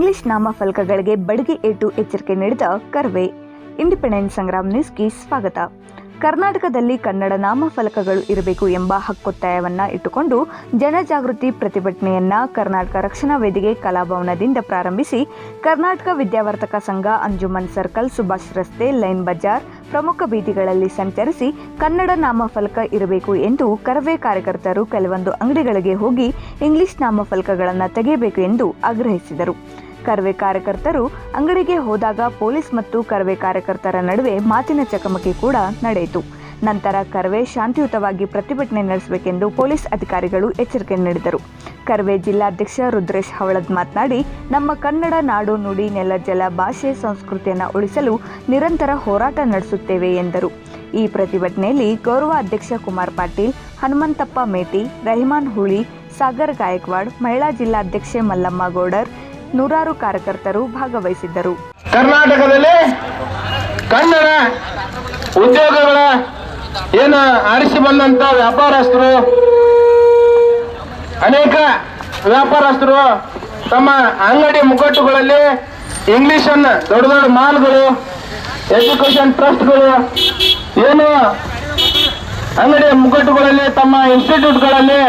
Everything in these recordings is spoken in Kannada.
ಇಂಗ್ಲಿಷ್ ನಾಮಫಲಕಗಳಿಗೆ ಬಡಿಗೆ ಏಟು ಎಚ್ಚರಿಕೆ ನೀಡಿದ ಕರ್ವೆ. ಇಂಡಿಪೆಂಡೆನ್ಸ್ ಸಂಗ್ರಾಮ್ ನ್ಯೂಸ್ಗೆ ಸ್ವಾಗತ. ಕರ್ನಾಟಕದಲ್ಲಿ ಕನ್ನಡ ನಾಮಫಲಕಗಳು ಇರಬೇಕು ಎಂಬ ಹಕ್ಕೊತ್ತಾಯವನ್ನು ಇಟ್ಟುಕೊಂಡು ಜನಜಾಗೃತಿ ಪ್ರತಿಭಟನೆಯನ್ನ ಕರ್ನಾಟಕ ರಕ್ಷಣಾ ವೇದಿಕೆ ಕಲಾಭವನದಿಂದ ಪ್ರಾರಂಭಿಸಿ ಕರ್ನಾಟಕ ವಿದ್ಯಾವರ್ತಕ ಸಂಘ, ಅಂಜುಮನ್ ಸರ್ಕಲ್, ಸುಭಾಷ್ ರಸ್ತೆ, ಲೈನ್ ಬಜಾರ್ ಪ್ರಮುಖ ಬೀದಿಗಳಲ್ಲಿ ಸಂಚರಿಸಿ ಕನ್ನಡ ನಾಮಫಲಕ ಇರಬೇಕು ಎಂದು ಕರವೇ ಕಾರ್ಯಕರ್ತರು ಕೆಲವೊಂದು ಅಂಗಡಿಗಳಿಗೆ ಹೋಗಿ ಇಂಗ್ಲಿಷ್ ನಾಮಫಲಕಗಳನ್ನು ತೆಗೆಯಬೇಕು ಎಂದು ಆಗ್ರಹಿಸಿದರು. ಕರವೇ ಕಾರ್ಯಕರ್ತರು ಅಂಗಡಿಗೆ ಹೋದಾಗ ಪೊಲೀಸ್ ಮತ್ತು ಕರ್ವೆ ಕಾರ್ಯಕರ್ತರ ನಡುವೆ ಮಾತಿನ ಚಕಮಕಿ ಕೂಡ ನಡೆಯಿತು. ನಂತರ ಕರ್ವೆ ಶಾಂತಿಯುತವಾಗಿ ಪ್ರತಿಭಟನೆ ನಡೆಸಬೇಕೆಂದು ಪೊಲೀಸ್ ಅಧಿಕಾರಿಗಳು ಎಚ್ಚರಿಕೆ ನೀಡಿದರು. ಕರ್ವೆ ಜಿಲ್ಲಾಧ್ಯಕ್ಷ ರುದ್ರೇಶ್ ಹವಳದ್ ಮಾತನಾಡಿ, ನಮ್ಮ ಕನ್ನಡ ನಾಡು ನುಡಿ ನೆಲ ಜಲ ಭಾಷೆ ಸಂಸ್ಕೃತಿಯನ್ನು ಉಳಿಸಲು ನಿರಂತರ ಹೋರಾಟ ನಡೆಸುತ್ತೇವೆ ಎಂದರು. ಈ ಪ್ರತಿಭಟನೆಯಲ್ಲಿ ಗೌರವ ಅಧ್ಯಕ್ಷ ಕುಮಾರ್ ಪಾಟೀಲ್, ಹನುಮಂತಪ್ಪ ಮೇಟಿ, ರಹಿಮಾನ್ ಹುಳಿ, ಸಾಗರ್ ಗಾಯಕ್ವಾಡ್, ಮಹಿಳಾ ಜಿಲ್ಲಾಧ್ಯಕ್ಷೆ ಮಲ್ಲಮ್ಮ ಗೌಡರ್ ನೂರಾರು ಕಾರ್ಯಕರ್ತರು ಭಾಗವಹಿಸಿದ್ದರು. ಕರ್ನಾಟಕದಲ್ಲಿ ಕನ್ನಡ ಉದ್ಯೋಗಗಳ ಏನು ಆರಿಸಿ ಬಂದಂತ ವ್ಯಾಪಾರಸ್ಥರು, ಅನೇಕ ವ್ಯಾಪಾರಸ್ಥರು ತಮ್ಮ ಅಂಗಡಿ ಮುಗ್ಗಟ್ಟುಗಳಲ್ಲಿ ಇಂಗ್ಲಿಷ್ ಅನ್ನ ದೊಡ್ಡ ದೊಡ್ಡ ಮಾಲ್ಗಳು ಎಜುಕೇಶನ್ ಟ್ರಸ್ಟ್ಗಳು ಏನು ಅಂಗಡಿ ಮುಗ್ಗಟ್ಟುಗಳಲ್ಲಿ ತಮ್ಮ ಇನ್ಸ್ಟಿಟ್ಯೂಟ್ಗಳಲ್ಲಿ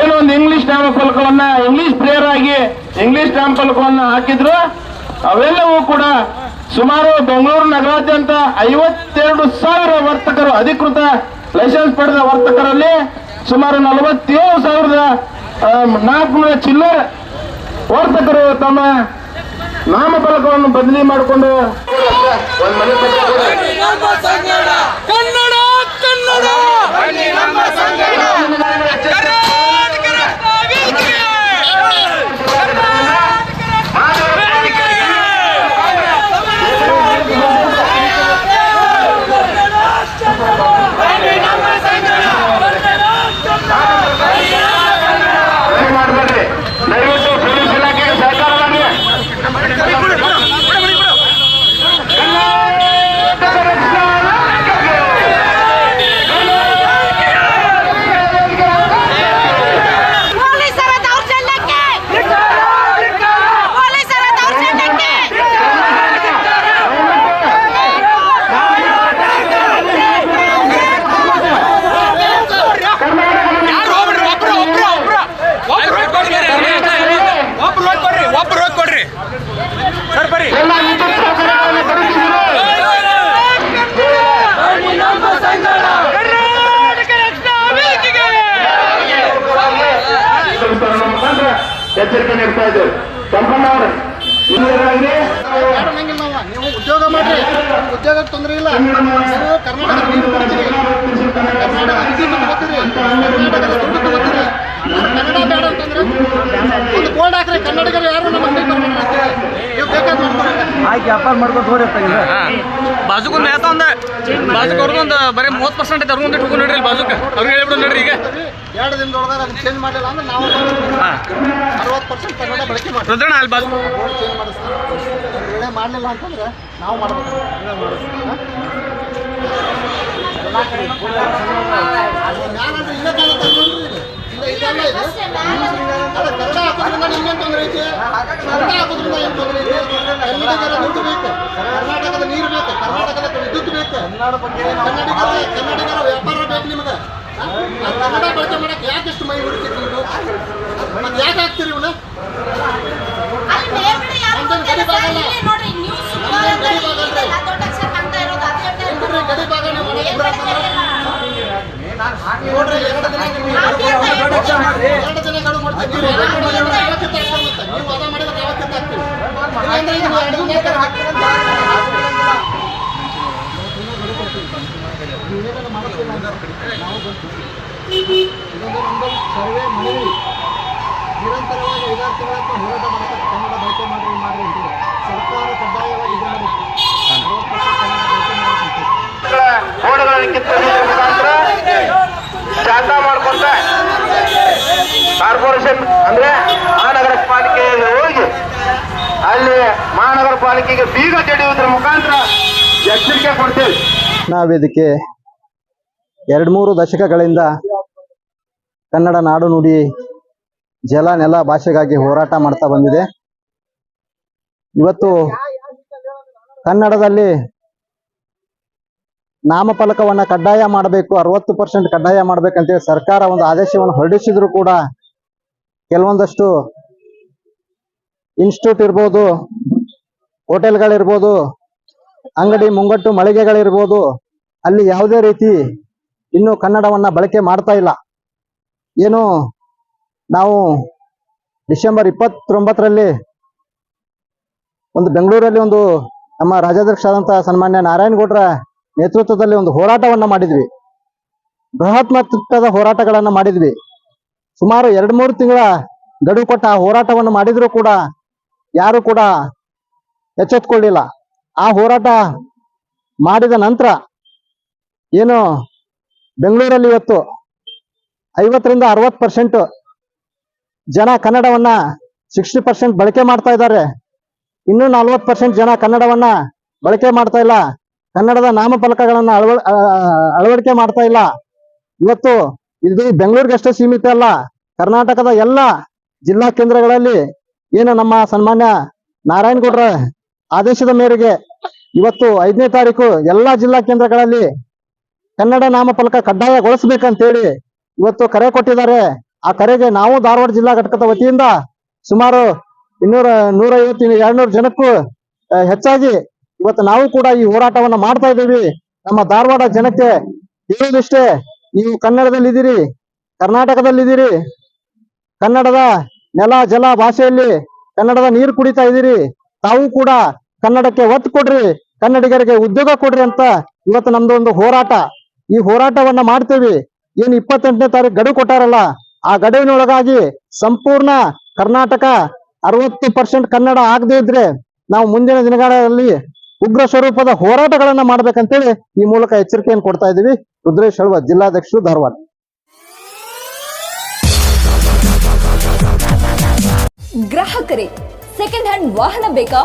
ಏನೋ ಒಂದು ಇಂಗ್ಲಿಷ್ ನಾಮಫಲಕವನ್ನ ಇಂಗ್ಲಿಷ್ ಪ್ಲೇಯರ್ ಆಗಿ ಇಂಗ್ಲಿಷ್ ನಾಮಫಲಕವನ್ನ ಹಾಕಿದ್ರು ಅವೆಲ್ಲವೂ ಕೂಡ ಸುಮಾರು ಬೆಂಗಳೂರು ನಗರಾದ್ಯಂತ ಐವತ್ತೆರಡು ಸಾವಿರ ವರ್ತಕರು, ಅಧಿಕೃತ ಲೈಸೆನ್ಸ್ ಪಡೆದ ವರ್ತಕರಲ್ಲಿ ಸುಮಾರು ನಲವತ್ತೇಳು ಸಾವಿರದ ನಾಲ್ಕುನೂರ ಚಿಲ್ಲರೆ ವರ್ತಕರು ತಮ್ಮ ನಾಮಫಲಕವನ್ನು ಬದಲಿ ಮಾಡಿಕೊಂಡು. ಕನ್ನಡ ಕನ್ನಡ ಕರ್ನಾಟಕ ರತ್ನ ವೇದಿಕೆ! ಕರ್ನಾಟಕ ವೇದಿಕೆಗೆ! ದಯ ಮಾಡಬೇಡ್ರಿ ದಯವಿಟ್ಟು ಪೊಲೀಸ್ ಇಲಾಖೆಗೆ ಸಹಕಾರ ಮಾಡಿ ಕರ್ನಾಟಕ ರಕ್ಷಣಾ ವೇದಿಕೆಗೆ! ಪೊಲೀಸರ ದೌರ್ಜನ್ಯಕ್ಕೆ ಪೊಲೀಸರ ದೌರ್ಜನ್ಯಕ್ಕೆ ಯಾರು ಹೋಗ್ಬಿಡ್ರಿ ಒಬ್ರು ಒಬ್ರು ಒಬ್ರು ಒಬ್ರು ಹೋಗ್ ಕೊಡ್ರಿ ಒಬ್ರು ಹೋಗ್ ಕೊಡ್ರಿ ಒಬ್ರು ಹೋಗ್ ಕೊಡ್ರಿ ಸರ್ ಬರ್ರಿ ಎಲ್ಲ ವಿದ್ಯುತ್ ಸೌಕರ್ಯಗಳನ್ನು ಕೊಡುತ್ತಿದ್ದೀರಿ ಕರ್ನಾಟಕ ರಕ್ಷಣಾ ವೇದಿಕೆ! ಸಂಸ್ಥೆಗಳ ಮುಖಾಂತರ ಎಚ್ಚರಿಕೆ ನೀಡ್ತಾ ಇದ್ದೇವೆ ಸಂಪನ್ನ ಅವರು ಇನ್ನೇನಾಗಿದೆ ಯಾರು ಅನ್ನಂಗಿಲ್ಲ ನಾವು. ನೀವು ಉದ್ಯೋಗ ಮಾಡ್ರಿ ಉದ್ಯೋಗಕ್ಕೆ ತೊಂದರೆ ಇಲ್ಲ. ನೀವು ಕರ್ನಾಟಕದ ನೀರು ಕೊಡ್ತೀರಿ ಕರ್ನಾಟಕ ವಿದ್ಯುತ್ ತಗೋತೀರಿ ಕರ್ನಾಟಕದ ದುಡ್ಡು ತಗೋತೀರಿ. ಕನ್ನಡ ಬೇಡ ಅಂತಂದ್ರೆ ಒಂದು ಬೋರ್ಡ್ ಹಾಕ್ರಿ ಕನ್ನಡಿಗರು ಯಾರು ನಮ್ಮ ಅಂಗಡಿ ಬರ್ಬೇಡ್ರಿ ಅಂತೇಳಿ ನೀವು ಬೇಕಾದ್ ಮಾಡ್ಕೊಡ್ರಿ ಬಾಜುಕ್ ಒಂದು ಒಂದು. ಬಾಜುಕ್ ಅವ್ರದ್ದೊಂದು ಬರೀ ಮೂವತ್ತು ಪರ್ಸೆಂಟ್ ಐತೆ ಅವ್ರಿಗೊಂದು ಇಟ್ಕೊಂಡು ನೋಡ್ರಿ ಬಾಜುಕ್ ಅವ್ರಿಗೆ ಹೇಳ್ಬಿಡು ನೋಡ್ರಿ ಈಗ. ಎರಡು ದಿನದೊಳಗೆ ಅದನ್ನ ಚೇಂಜ್ ಮಾಡಲಿಲ್ಲ ಅಂದ್ರೆ ನಾವು ಅರವತ್ತು ಪರ್ಸೆಂಟ್ ಕನ್ನಡ ಬಳಕೆ ಮಾಡ್ತೀವಿ. ಅಲ್ಲಿ ಬಾಜು ಚೇಂಜ್ ಮಾಡಿಸ್ತಾರೆ ಮಾಡಲಿಲ್ಲ ಅಂತಂದ್ರೆ ನಾವು ಮಾಡಬೇಕು. ಕನ್ನಡ ಹಾಕೋದ್ರಿಂದ ನಿಮ್ಗೇನು ತೊಂದರೆ ಐತಿ? ಕನ್ನಡ ಹಾಕೋದ್ರಿಂದ ಏನು ತೊಂದರೆ ಐತಿ? ಕನ್ನಡಿಗರ ದುಡ್ಡು ಬೇಕು. ಕರ್ನಾಟಕದ ನೀರು ಬೇಕು. ಕರ್ನಾಟಕದ ವಿದ್ಯುತ್ ಬೇಕು. ಕನ್ನಡಿಗರ ಕನ್ನಡಿಗರ ವ್ಯಾಪಾರ ಬೇಕು ನಿಮಗೆ ಆ? ಆ ಕನ್ನಡ ಬಳಕೆ ಇಷ್ಟು ಮೈ ನೀವು ಮತ್ತೆ ಯಾಕೆ ಹಾಕ್ತೀರಿ ಇವನ್ನ? ಗಡಿ ಭಾಗ ಗಡಿ ಭಾಗ ನೋಡ್ರಿ ಗಡಿ ಎರಡು ದಿನ ಎರಡು ದಿನ ಮಾಡ್ತೀವಿ ನೀವು ಮಾಡಿದ್ರೆ. ಇಲ್ಲಾಂದ್ರೆ ಇದು ನಾವು. ಇದೊಂದು ಸರ್ವೆ ಮನವಿ ನಿರಂತರವಾಗಿ ವಿದ್ಯಾರ್ಥಿಗಳನ್ನು ಹೋರಾಟ ಮಾಡಕ್ಕೆ ಕನ್ನಡ ಬಳಕೆ ಅಂತ ಸರ್ಕಾರ ಕಡ್ಡಾಯವಾಗಿ ಇದು ಮಾಡ್ಕೊಂತ ಕಾರ್ಪೊರೇಷನ್ ಅಂದ್ರೆ ಮಹಾನಗರ ಪಾಲಿಕೆಯಲ್ಲಿ ಹೋಗಿ ಅಲ್ಲಿ ಮಹಾನಗರ ಪಾಲಿಕೆಗೆ ಬೀಗ ಜಡಿಯುವುದರ ಮುಖಾಂತರ ಎಚ್ಚರಿಕೆ ಕೊಡ್ತೇವೆ ನಾವಿದಕ್ಕೆ ವೇದಿಕೆ ಎರಡು ಮೂರು ದಶಕಗಳಿಂದ ಕನ್ನಡ ನಾಡು ನುಡಿ ಜಲ ನೆಲ ಭಾಷೆಗಾಗಿ ಹೋರಾಟ ಮಾಡ್ತಾ ಬಂದಿದೆ. ಇವತ್ತು ಕನ್ನಡದಲ್ಲಿ ನಾಮಫಲಕವನ್ನ ಕಡ್ಡಾಯ ಮಾಡಬೇಕು, ಅರವತ್ತು ಪರ್ಸೆಂಟ್ ಕಡ್ಡಾಯ ಮಾಡ್ಬೇಕಂತೇಳಿ ಸರ್ಕಾರ ಒಂದು ಆದೇಶವನ್ನು ಹೊರಡಿಸಿದ್ರು ಕೂಡ ಕೆಲವೊಂದಷ್ಟು ಇನ್ಸ್ಟಿಟ್ಯೂಟ್ ಇರ್ಬೋದು, ಹೋಟೆಲ್ಗಳಿರ್ಬೋದು, ಅಂಗಡಿ ಮುಂಗಟ್ಟು ಮಳಿಗೆಗಳಿರ್ಬೋದು, ಅಲ್ಲಿ ಯಾವುದೇ ರೀತಿ ಇನ್ನು ಕನ್ನಡವನ್ನ ಬಳಕೆ ಮಾಡ್ತಾ ಇಲ್ಲ. ಏನು? ನಾವು ಡಿಸೆಂಬರ್ ಇಪ್ಪತ್ತೊಂಬತ್ತರಲ್ಲಿ ಒಂದು ಬೆಂಗಳೂರಲ್ಲಿ ಒಂದು ನಮ್ಮ ರಾಜ್ಯಾಧ್ಯಕ್ಷ ಆದಂತಹ ಸನ್ಮಾನ್ಯ ನಾರಾಯಣಗೌಡರ ನೇತೃತ್ವದಲ್ಲಿ ಒಂದು ಹೋರಾಟವನ್ನ ಮಾಡಿದ್ವಿ. ಬೃಹತ್ ಮಟ್ಟದ ಹೋರಾಟಗಳನ್ನ ಮಾಡಿದ್ವಿ. ಸುಮಾರು ಎರಡು ಮೂರು ತಿಂಗಳ ಗಡುವು ಕೊಟ್ಟ ಆ ಹೋರಾಟವನ್ನು ಮಾಡಿದ್ರು ಕೂಡ ಯಾರು ಕೂಡ ಎಚ್ಚೆತ್ಕೊಳ್ಳಿಲ್ಲ. ಆ ಹೋರಾಟ ಮಾಡಿದ ನಂತರ ಏನು ಬೆಂಗಳೂರಲ್ಲಿ ಇವತ್ತು ಐವತ್ತರಿಂದ ಅರವತ್ತು ಪರ್ಸೆಂಟ್ ಜನ ಕನ್ನಡವನ್ನ ಸಿಕ್ಸ್ಟಿ ಪರ್ಸೆಂಟ್ ಬಳಕೆ ಮಾಡ್ತಾ ಇದ್ದಾರೆ. ಇನ್ನೂ ನಲ್ವತ್ತು ಪರ್ಸೆಂಟ್ ಜನ ಕನ್ನಡವನ್ನ ಬಳಕೆ ಮಾಡ್ತಾ ಇಲ್ಲ. ಕನ್ನಡದ ನಾಮಫಲಕಗಳನ್ನ ಅಳವ ಅಳವಡಿಕೆ ಮಾಡ್ತಾ ಇಲ್ಲ. ಇವತ್ತು ಇದು ಬೆಂಗಳೂರಿಗಷ್ಟೇ ಸೀಮಿತ ಅಲ್ಲ. ಕರ್ನಾಟಕದ ಎಲ್ಲ ಜಿಲ್ಲಾ ಕೇಂದ್ರಗಳಲ್ಲಿ ಏನು ನಮ್ಮ ಸನ್ಮಾನ್ಯ ನಾರಾಯಣಗೌಡರ ಆದೇಶದ ಮೇರೆಗೆ ಇವತ್ತು ಐದನೇ ತಾರೀಕು ಎಲ್ಲಾ ಜಿಲ್ಲಾ ಕೇಂದ್ರಗಳಲ್ಲಿ ಕನ್ನಡ ನಾಮಫಲಕ ಕಡ್ಡಾಯಗೊಳಿಸ್ಬೇಕಂತೇಳಿ ಇವತ್ತು ಕರೆ ಕೊಟ್ಟಿದ್ದಾರೆ. ಆ ಕರೆಗೆ ನಾವು ಧಾರವಾಡ ಜಿಲ್ಲಾ ಘಟಕದ ವತಿಯಿಂದ ಸುಮಾರು ಇನ್ನೂರ ನೂರ ಐವತ್ತು ಎರಡ್ನೂರು ಜನಕ್ಕೂ ಹೆಚ್ಚಾಗಿ ಇವತ್ತು ನಾವು ಕೂಡ ಈ ಹೋರಾಟವನ್ನ ಮಾಡ್ತಾ ಇದ್ದೀವಿ. ನಮ್ಮ ಧಾರವಾಡ ಜನಕ್ಕೆ ಹೇಳೋದಿಷ್ಟೇ ನೀವು ಕರ್ನಾಟಕದಲ್ಲಿ ಕರ್ನಾಟಕದಲ್ಲಿದ್ದೀರಿ, ಕನ್ನಡದ ನೆಲ, ಜಲ ಭಾಷೆಯಲ್ಲಿ ಕನ್ನಡದ ನೀರು ಕುಡಿತಾ ಇದ್ದೀರಿ, ತಾವು ಕೂಡ ಕನ್ನಡಕ್ಕೆ ಒತ್ತು ಕೊಡ್ರಿ, ಕನ್ನಡಿಗರಿಗೆ ಉದ್ಯೋಗ ಕೊಡ್ರಿ ಅಂತ ಇವತ್ತು ನಮ್ದು ಒಂದು ಹೋರಾಟ. ಈ ಹೋರಾಟವನ್ನ ಮಾಡ್ತೇವಿ. ಏನ್ ಇಪ್ಪತ್ತೆಂಟನೇ ತಾರೀಕು ಗಡುವು ಕೊಟ್ಟಾರಲ್ಲ, ಆ ಗಡುವಿನೊಳಗಾಗಿ ಸಂಪೂರ್ಣ ಕರ್ನಾಟಕ ಅರವತ್ತು ಪರ್ಸೆಂಟ್ ಕನ್ನಡ ಆಗದೇ ಇದ್ರೆ ನಾವು ಮುಂದಿನ ದಿನಗಳಲ್ಲಿ ಉಗ್ರ ಸ್ವರೂಪದ ಹೋರಾಟಗಳನ್ನ ಮಾಡ್ಬೇಕಂತೇಳಿ ಈ ಮೂಲಕ ಎಚ್ಚರಿಕೆಯನ್ನು ಕೊಡ್ತಾ ಇದೀವಿ ರುದ್ರೇಶ್ ಹಳ್ವ, ಜಿಲ್ಲಾಧ್ಯಕ್ಷರು ಧಾರವಾಡ. ಗ್ರಾಹಕರೇ ಸೆಕೆಂಡ್ ಹ್ಯಾಂಡ್ ವಾಹನ ಬೇಕಾ?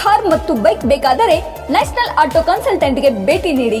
ಕಾರ್ ಮತ್ತು ಬೈಕ್ ಬೇಕಾದರೆ ನ್ಯಾಷನಲ್ ಆಟೋ ಕನ್ಸಲ್ಟೆಂಟ್ಗೆ ಭೇಟಿ ನೀಡಿ.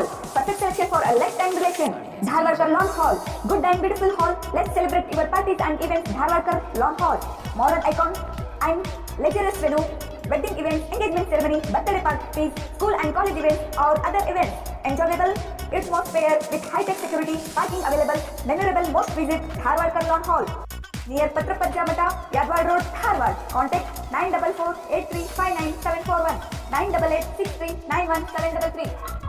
Hall. Perfect selection for a lifetime relation. Dharwarkar Lawn Hall. Good and beautiful hall. Let's celebrate your parties and events. Dharwarkar Lawn Hall. Modern icon and luxurious venue. Wedding events, engagement ceremony, birthday parties, school and college events or other events. Enjoyable atmosphere with high-tech security, parking available, memorable most visit Dharwarkar Lawn Hall. Near Patrapajja Mata, Yadwad Road, Dharwad. Contact 944 8359 741 988 63 91 733.